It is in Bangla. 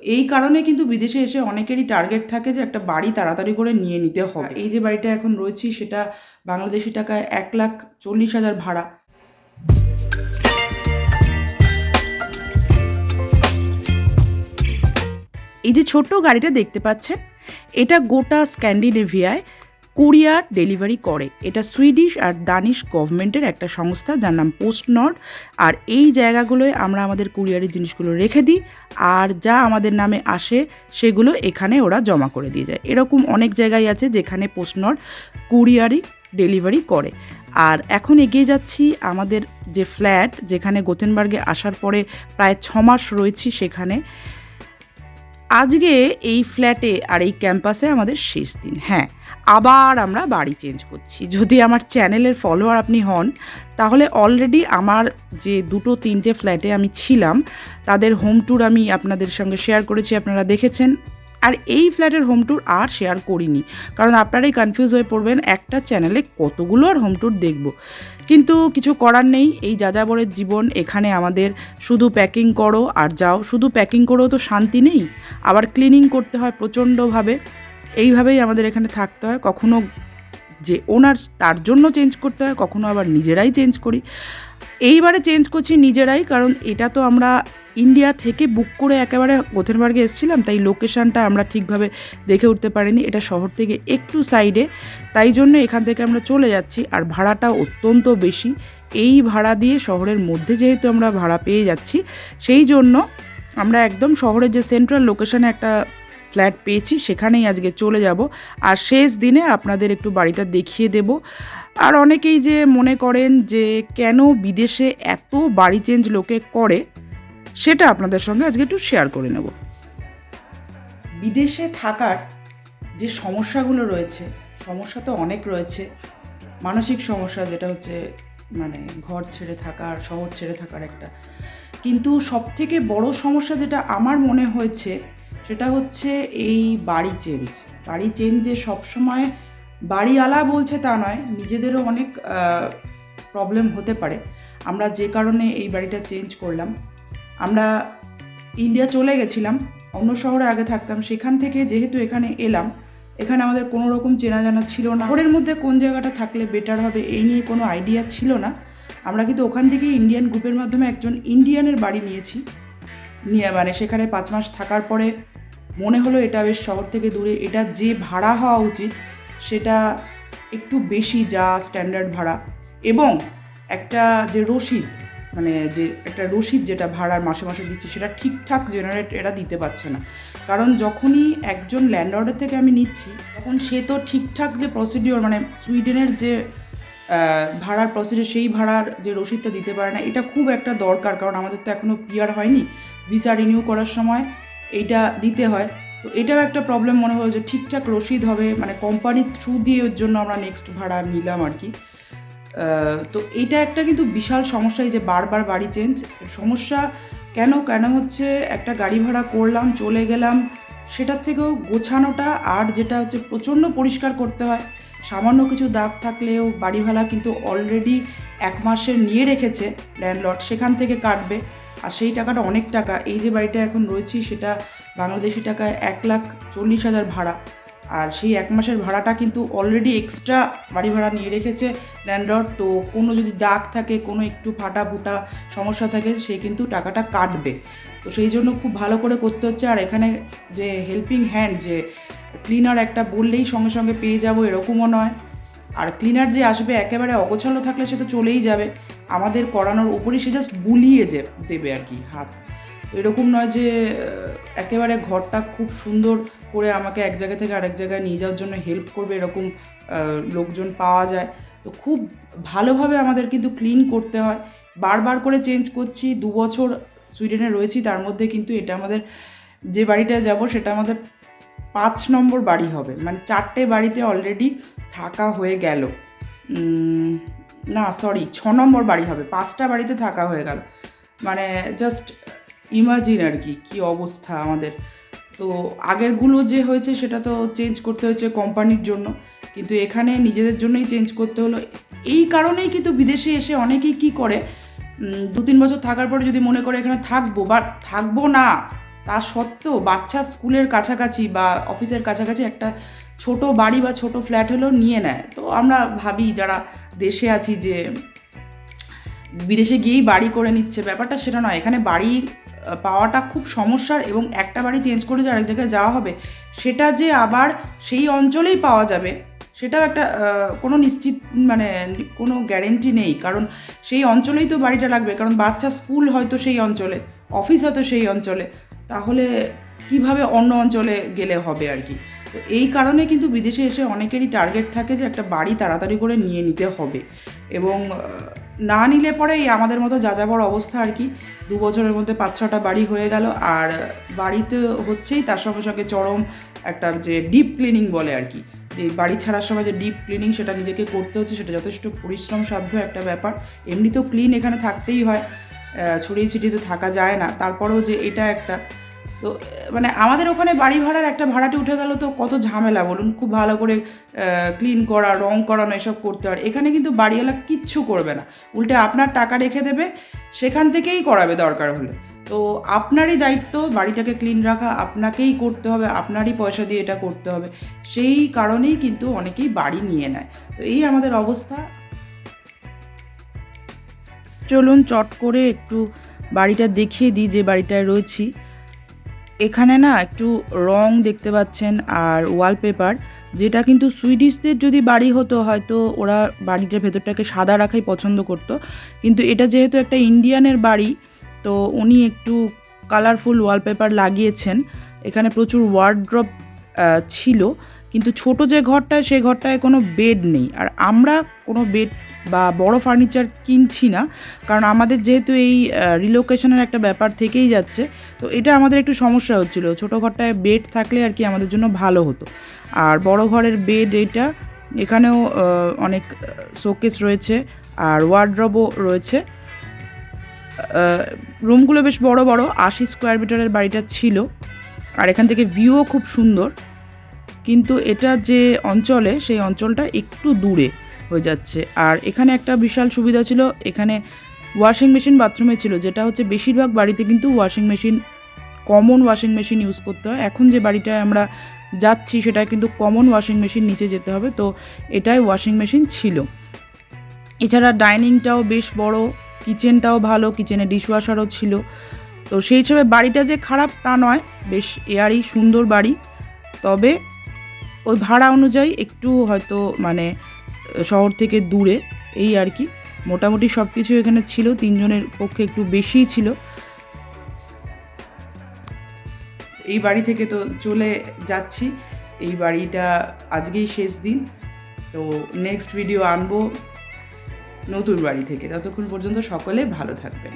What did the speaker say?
এই কারণে কিন্তু বিদেশে এসে অনেকেরই টার্গেট থাকে যে একটা বাড়ি তাড়াতাড়ি করে নিয়ে নিতে হবে। এই যে বাড়িটা এখন রয়েছি সেটা বাংলাদেশি টাকায় এক লাখ চল্লিশ হাজার ভাড়া। এই যে ছোট্ট গাড়িটা দেখতে পাচ্ছেন এটা গোটা স্ক্যান্ডিনেভিয়ায় কুরিয়ার ডেলিভারি করে। এটা সুইডিশ আর দানিশ গভর্নমেন্টের একটা সংস্থা যার নাম পোস্ট নট আর এই জায়গাগুলোয় আমরা আমাদের কুরিয়ারের জিনিসগুলো রেখে দিই। আর যা আমাদের নামে আসে, সেগুলো এখানে ওরা জমা করে দিয়ে যায়। এরকম অনেক জায়গায় আছে যেখানে পোস্ট নট কুরিয়ারই ডেলিভারি করে। আর এখন এগিয়ে যাচ্ছি আমাদের যে ফ্ল্যাট, যেখানে গোতেনবার্গে আসার পরে প্রায় ছ মাস রয়েছি সেখানে। আজকে এই ফ্ল্যাটে আর এই ক্যাম্পাসে আমাদের শেষ দিন। হ্যাঁ আবার আমরা বাড়ি চেঞ্জ করছি। যদি আমার চ্যানেলের ফলোয়ার আপনি হন, তাহলে অলরেডি আমার যে দুটো তিনটে ফ্ল্যাটে আমি ছিলাম, তাদের হোম ট্যুর আমি আপনাদের সঙ্গে শেয়ার করেছি, আপনারা দেখেছেন। আর এই ফ্ল্যাটের হোম ট্যুর আর শেয়ার করিনি। কারণ আপনারাই কনফিউজ হয়ে পড়বেন, একটা চ্যানেলে কতগুলো আর হোম ট্যুর দেখব। কিন্তু কিছু করার নেই, এই যাযাবরের জীবন এখানে আমাদের শুধু প্যাকিং করো আর যাও। শুধু প্যাকিং করেও তো শান্তি নেই, আবার ক্লিনিং করতে হয় প্রচণ্ডভাবে। এইভাবেই আমাদের এখানে থাকতে হয়। কখনো যে ওনার তার জন্য চেঞ্জ করতে হয়, কখনো আবার নিজেরাই চেঞ্জ করি। এইবারে চেঞ্জ করছি নিজেরাই, কারণ এটা তো আমরা ইন্ডিয়া থেকে বুক করে একেবারে গোথেনবার্গে এসেছিলাম, তাই লোকেশানটা আমরা ঠিকভাবে দেখে উঠতে পারিনি। এটা শহর থেকে একটু সাইডে, তাই জন্য এখান থেকে আমরা চলে যাচ্ছি। আর ভাড়াটা অত্যন্ত বেশি। এই ভাড়া দিয়ে শহরের মধ্যে যেহেতু আমরা ভাড়া পেয়ে যাচ্ছি, সেই জন্য আমরা একদম শহরের যে সেন্ট্রাল লোকেশানে একটা ফ্ল্যাট পেয়েছি, সেখানেই আজকে চলে যাব। আর শেষ দিনে আপনাদের একটু বাড়িটা দেখিয়ে দেব। আর অনেকেই যে মনে করেন যে কেন বিদেশে এত বাড়ি চেঞ্জ লোকে করে সেটা আপনাদের সঙ্গে আজকে একটু শেয়ার করে নেব। বিদেশে থাকার যে সমস্যাগুলো রয়েছে, সমস্যা তো অনেক রয়েছে, মানসিক সমস্যা যেটা হচ্ছে মানে ঘর ছেড়ে থাকার, শহর ছেড়ে থাকার একটা। কিন্তু সবথেকে বড় সমস্যা যেটা আমার মনে হয়েছে, সেটা হচ্ছে এই বাড়ি চেঞ্জ বাড়ি চেঞ্জ সবসময় বাড়িওয়ালা বলছে তা নয়, নিজেদেরও অনেক প্রবলেম হতে পারে। আমরা যে কারণে এই বাড়িটা চেঞ্জ করলাম আমরা ইন্ডিয়া চলে গেছিলাম, অন্য শহরে আগে থাকতাম, সেখান থেকে যেহেতু এখানে এলাম, এখানে আমাদের কোনো রকম চেনা জানা ছিল না। শহরের মধ্যে কোন জায়গাটা থাকলে বেটার হবে এই নিয়ে কোনো আইডিয়া ছিল না। আমরা কিন্তু ওখান থেকে ইন্ডিয়ান গ্রুপের মাধ্যমে একজন ইন্ডিয়ানের বাড়ি নিয়েছি। নিয়ে মানে সেখানে পাঁচ মাস থাকার পরে মনে হলো এটা বেশ শহর থেকে দূরে, এটা যে ভাড়া হওয়া উচিত সেটা একটু বেশি যা স্ট্যান্ডার্ড ভাড়া। এবং একটা যে রসিদ মানে যে একটা রসিদ যেটা ভাড়ার মাসে মাসে দিচ্ছে, সেটা ঠিকঠাক জেনারেট এরা দিতে পারছে না। কারণ যখনই একজন ল্যান্ডলর্ডের থেকে আমি নিচ্ছি, তখন সে তো ঠিকঠাক যে প্রসিডিওর মানে সুইডেনের যে ভাড়ার প্রসিডিওর সেই ভাড়ার যে রসিদটা দিতে পারে না, এটা খুব একটা দরকার। কারণ আমাদের তো এখনও পিআর হয়নি ভিসা রিনিউ করার সময় এইটা দিতে হয়। তো এটাও একটা প্রবলেম মনে হয় যে ঠিকঠাক রসিদ হবে মানে কোম্পানির থ্রু দিয়ে ওর জন্য আমরা নেক্সট ভাড়া নিলাম আর কি। তো এটা একটা কিন্তু বিশাল সমস্যা, এই যে বারবার বাড়ি চেঞ্জ সমস্যা কেন কেন হচ্ছে একটা গাড়ি ভাড়া করলাম, চলে গেলাম, সেটার থেকেও গোছানোটা আর যেটা হচ্ছে প্রচণ্ড পরিষ্কার করতে হয়। সামান্য কিছু দাগ থাকলেও বাড়ি ভাড়া কিন্তু অলরেডি এক মাসের নিয়ে রেখেছে ল্যান্ডলর্ড সেখান থেকে কাটবে। আর সেই টাকাটা অনেক টাকা, এই যে বাড়িটা এখন রয়েছি সেটা বাংলাদেশি টাকায় এক লাখ চল্লিশ হাজার ভাড়া। আর সেই এক মাসের ভাড়াটা কিন্তু অলরেডি এক্সট্রা বাড়ি ভাড়া নিয়ে রেখেছে ল্যান্ডলর্ড তো কোনো যদি দাগ থাকে, কোনো একটু ফাটা ফুটা সমস্যা থাকে, সে কিন্তু টাকাটা কাটবে। তো সেই জন্য খুব ভালো করে করতে হচ্ছে। আর এখানে যে হেল্পিং হ্যান্ড যে ক্লিনার একটা বললেই সঙ্গে সঙ্গে পেয়ে যাব, এরকমও নয়। আর ক্লিনার যে আসবে, একেবারে অগোছালো থাকলে সে তো চলেই যাবে। আমাদের করানোর ওপরই সে জাস্ট বুলিয়ে যে দেবে আর কি, হাত। এরকম নয় যে একেবারে ঘরটা খুব সুন্দর করে আমাকে এক জায়গা থেকে আরেক জায়গায় নিয়ে যাওয়ার জন্য হেল্প করবে, এরকম লোকজন পাওয়া যায়। তো খুব ভালোভাবে আমাদের কিন্তু ক্লিন করতে হয়। বারবার করে চেঞ্জ করছি, দু বছর সুইডেনে রয়েছি, তার মধ্যে কিন্তু এটা আমাদের, যে বাড়িটায় যাব সেটা আমাদের পাঁচ নম্বর বাড়ি হবে। মানে চারটে বাড়িতে অলরেডি থাকা হয়ে গেল। না সরি ছ নম্বর বাড়ি হবে। পাঁচটা বাড়িতে থাকা হয়ে গেল। মানে জাস্ট ইমাজিন আর কি, কী অবস্থা আমাদের। তো আগেরগুলো যে হয়েছে সেটা তো চেঞ্জ করতে হয়েছে কোম্পানির জন্য। কিন্তু এখানে নিজেদের জন্যই চেঞ্জ করতে হলো। এই কারণেই কিন্তু বিদেশে এসে অনেকেই কি করে দু তিন বছর থাকার পরে যদি মনে করে এখানে থাকব বা থাকব না, তা সত্ত্বেও বাচ্চা স্কুলের কাছাকাছি বা অফিসের কাছাকাছি একটা ছোট বাড়ি বা ছোট ফ্ল্যাট হলেও নিয়ে নেয়। তো আমরা ভাবি যারা দেশে আছি যে, বিদেশে গিয়েই বাড়ি করে নিচ্ছে। ব্যাপারটা সেটা নয়। এখানে বাড়ি পাওয়াটা খুব সমস্যার এবং একটা বাড়ি চেঞ্জ করে যে আরেক জায়গায় যাওয়া হবে, সেটা যে আবার সেই অঞ্চলেই পাওয়া যাবে, সেটাও একটা কোনো নিশ্চিত মানে কোনো গ্যারেন্টি নেই। কারণ সেই অঞ্চলেই তো বাড়িটা লাগবে, কারণ বাচ্চা স্কুল হয়তো সেই অঞ্চলে অফিস হয়তো সেই অঞ্চলে, তাহলে কীভাবে অন্য অঞ্চলে গেলে হবে আর কি? তো এই কারণে কিন্তু বিদেশে এসে অনেকেরই টার্গেট থাকে যে একটা বাড়ি তাড়াতাড়ি করে নিয়ে নিতে হবে। এবং না নিলে পরে এই আমাদের মতো যা যাযাবর অবস্থা আর কি। দু বছরের মধ্যে পাঁচ ছটা বাড়ি হয়ে গেল। আর বাড়িতে হচ্ছেই তার সঙ্গে সঙ্গে চরম একটা যে ডিপ ক্লিনিং বলে আর কি। যে বাড়ি ছাড়ার সময় যে ডিপ ক্লিনিং সেটা নিজেকে করতে হচ্ছে, সেটা যথেষ্ট পরিশ্রম সাধ্য একটা ব্যাপার। এমনি তো ক্লিন এখানে থাকতেই হয়। ছড়িয়ে ছিটিয়ে তো থাকা যায় না। তারপরেও যে এটা একটা তো মানে আমাদের ওখানে বাড়ি ভাড়ার একটা ভাড়াটি উঠে গেল তো কত ঝামেলা বলুন? খুব ভালো করে ক্লিন করা, রং করানো, এসব করতে হয়। এখানে কিন্তু বাড়িওয়ালা কিচ্ছু করবে না। উল্টে আপনার টাকা রেখে দেবে, সেখান থেকেই করাবে দরকার হলে। তো আপনারই দায়িত্ব বাড়িটাকে ক্লিন রাখা, আপনাকেই করতে হবে, আপনারই পয়সা দিয়ে এটা করতে হবে। সেই কারণেই কিন্তু অনেকেই বাড়ি নিয়ে নেয়। তো এই আমাদের অবস্থা। চলুন চট করে একটু বাড়িটা দেখিয়ে দিই যে বাড়িটায় রয়েছি। এখানে না একটু রং দেখতে পাচ্ছেন আর ওয়ালপেপার যেটা কিন্তু সুইডিশদের যদি বাড়ি হতো, হয়তো ওরা বাড়িটার ভেতরটাকে সাদা রাখাই পছন্দ করতো। কিন্তু এটা যেহেতু একটা ইন্ডিয়ানের বাড়ি, তো উনি একটু কালারফুল ওয়ালপেপার লাগিয়েছেন। এখানে প্রচুর ওয়ার্ড্রপ ছিল। কিন্তু ছোট যে ঘরটায় সেই ঘরটায় কোনো বেড নেই। আর আমরা কোনো বেড বা বড় ফার্নিচার কিনছি না, কারণ আমাদের যেহেতু এই রিলোকেশনের একটা ব্যাপার থেকেই যাচ্ছে, তো এটা আমাদের একটু সমস্যা হচ্ছিল। ছোটো ঘরটায় বেড থাকলে আর কি আমাদের জন্য ভালো হতো। আর বড় ঘরের বেড এইটা এখানেও অনেক শোকেস রয়েছে, আর ওয়ার্ড্রবও রয়েছে। রুমগুলো বেশ বড় বড়, আশি স্কোয়ার মিটারের বাড়িটা ছিল। আর এখান থেকে ভিউও খুব সুন্দর। কিন্তু এটা যে অঞ্চলে, সেই অঞ্চলটা একটু দূরে হয়ে যাচ্ছে। আর এখানে একটা বিশাল সুবিধা ছিল, এখানে ওয়াশিং মেশিন বাথরুমে ছিল, যেটা হচ্ছে বেশিরভাগ বাড়িতে কিন্তু washing machine common washing machine use করতে হয়। এখন যে বাড়িটায় আমরা যাচ্ছি সেটা কিন্তু কমন ওয়াশিং মেশিন নিচে যেতে হবে। তো এটাই ওয়াশিং মেশিন ছিল। এছাড়া ডাইনিংটাও বেশ বড় কিচেনটাও ভালো কিচেনে ডিশওয়াশারও ছিল। তো সেই হিসেবে বাড়িটা যে খারাপ তা নয়, বেশ এয়ারই সুন্দর বাড়ি। তবে ওই ভাড়া অনুযায়ী একটু হয়তো মানে শহর থেকে দূরে, এই আর কি। মোটামুটি সব কিছু এখানে ছিল, তিনজনের পক্ষে একটু বেশিই ছিল। এই বাড়ি থেকে তো চলে যাচ্ছি। এই বাড়িটা আজকেই শেষ দিন। তো নেক্সট ভিডিও আনব নতুন বাড়ি থেকে। ততক্ষণ পর্যন্ত সকলে ভালো থাকবেন।